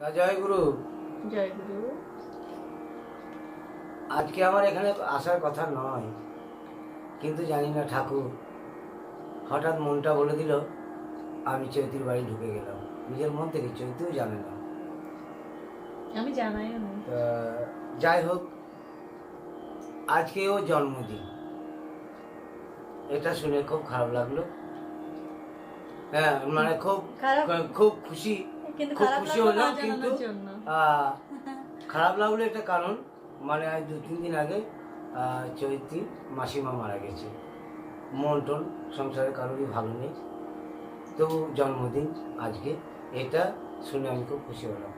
তা জয় গুরু। জয় গুরু। আজকে আমার এখানে আসার কথা নয় কিন্তু জানি না ঠাকুর। হঠাৎ মনটা বলে দিল আমি চৈতির বাড়ি ঢুকে গেলাম। নিজের মন থেকে চৈতিও জানে না। আমি তা যাই হোক আজকে ও জন্মদিন। এটা শুনে খুব খারাপ লাগল। হ্যাঁ মানে খুব খুব খুশি। কিন্তু খুব খারাপ খুশি লাগল না হলাম কিন্তু জানানোর জন্য? আহ, খারাপ লাগল একটা কারণ মানে আজ দু তিন দিন আগে আহ, চৈতি মাসিমা মারা গেছে। মন টন সংসারে কারোরই ভালো নেই। তবু জন্মদিন আজকে এটা শুনে আমি খুব খুশি হলাম।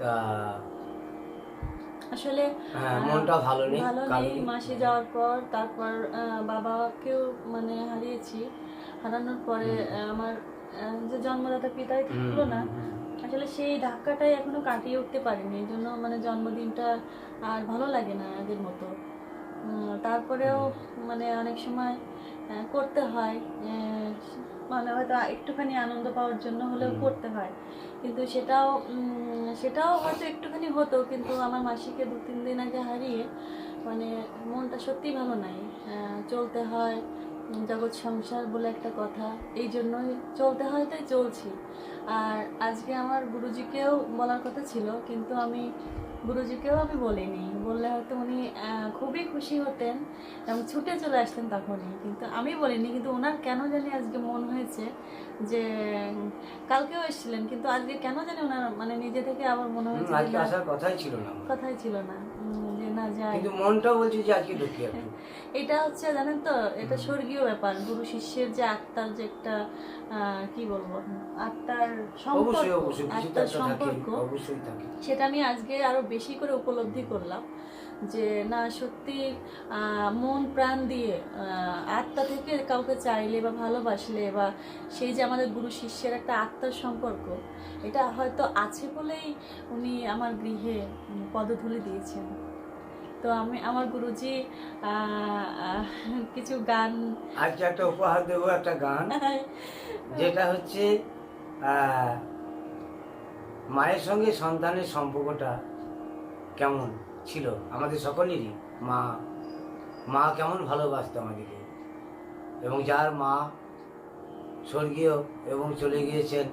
তা আসলে হ্যাঁ আহ, মনটা ভালো নেই ভালো নেই কারোরই। মাসে যাওয়ার পর তারপর আহ, বাবাকেও মানে হারিয়েছি। হারানোর পরে আহ, আমার যে জন্মদাতা পিতাই হুম, থাকল না। আসলে সেই ধাক্কাটাই এখনও কাটিয়ে উঠতে পারিনি। এই জন্য মানে জন্মদিনটা আর ভালো লাগে না আগের মতো। তারপরেও মানে অনেক সময় করতে হয়। মানে হয়তো একটুখানি আনন্দ পাওয়ার জন্য হলেও করতে হয়। কিন্তু সেটাও সেটাও হয়তো একটুখানি হতো কিন্তু আমার মাসিকে দু তিন দিন আগে হারিয়ে মানে মনটা সত্যিই ভালো নাই। চলতে হয় জগৎ সংসার বলে একটা কথা। এই জন্যই চলতে হয় তাই চলছি। আর আজকে আমার গুরুজিকেও বলার কথা ছিল কিন্তু আমি গুরুজিকেও আমি বলিনি। বললে হয়তো উনি খুবই খুশি হতেন। এবং ছুটে চলে আসতেন তখনই। কিন্তু আমি বলিনি কিন্তু ওনার কেন জানি আজকে মন হয়েছে যে কালকেও এসেছিলেন কিন্তু আজকে কেন জানি ওনার মানে নিজে থেকে আবার মনে হয়েছে কথাই ছিল না কথাই ছিল না। না যাই কিন্তু মনটা বলছে যে আজকে ঢুকি এটা হচ্ছে জানেন তো এটা স্বর্গীয় ব্যাপার। গুরু শিষ্যের যে আত্মার যে একটা কি বলব আত্মার সম্পর্ক আত্মার সম্পর্ক সেটা আমি আজকে আরও বেশি করে উপলব্ধি করলাম যে না সত্যি মন প্রাণ দিয়ে আত্মা থেকে কাউকে চাইলে বা ভালোবাসলে বা সেই যে আমাদের গুরু শিষ্যের একটা আত্মার সম্পর্ক এটা হয়তো আছে বলেই উনি আমার গৃহে পদধূলি দিয়েছেন। তো আমি আমার গুরুজি কিছু গান আজকে একটা উপহার দেবো একটা গান। যেটা হচ্ছে মায়ের সঙ্গে সন্তানের সম্পর্কটা কেমন ছিল? আমাদের সকলেরই মা মা কেমন ভালোবাসতো আমাদেরকে। এবং যার মা স্বর্গীয় এবং চলে গিয়েছেন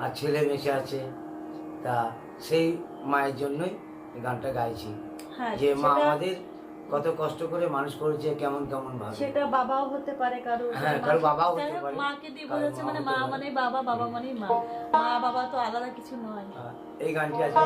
আর ছেলে মেশে আছে তা সেই মায়ের জন্যই গানটা গাইছি। হ্যাঁ যে মা আমাদের কত কষ্ট করে মানুষ করেছে কেমন কেমন ভাবে। সেটা বাবাও হতে পারে কারও হ্যাঁ, কারও বাবাও হতে পারে। মাকে দিয়ে বলেছে বোঝাচ্ছে মানে মা। মানে বাবা বাবা মানে মা। মা বাবা তো আলাদা কিছু নয়। এই গানটি আছে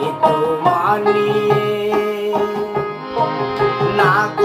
যেত মানিয়ে নাগর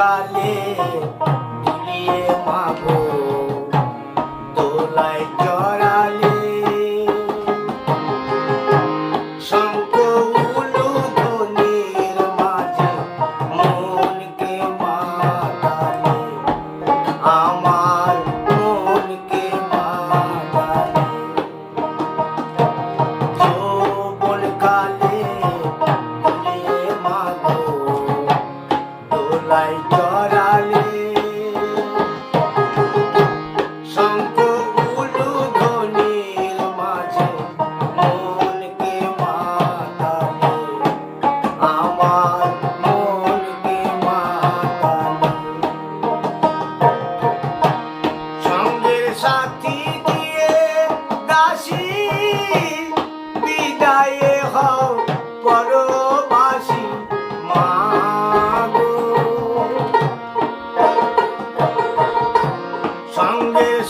কালে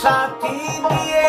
সাথী দিয়ে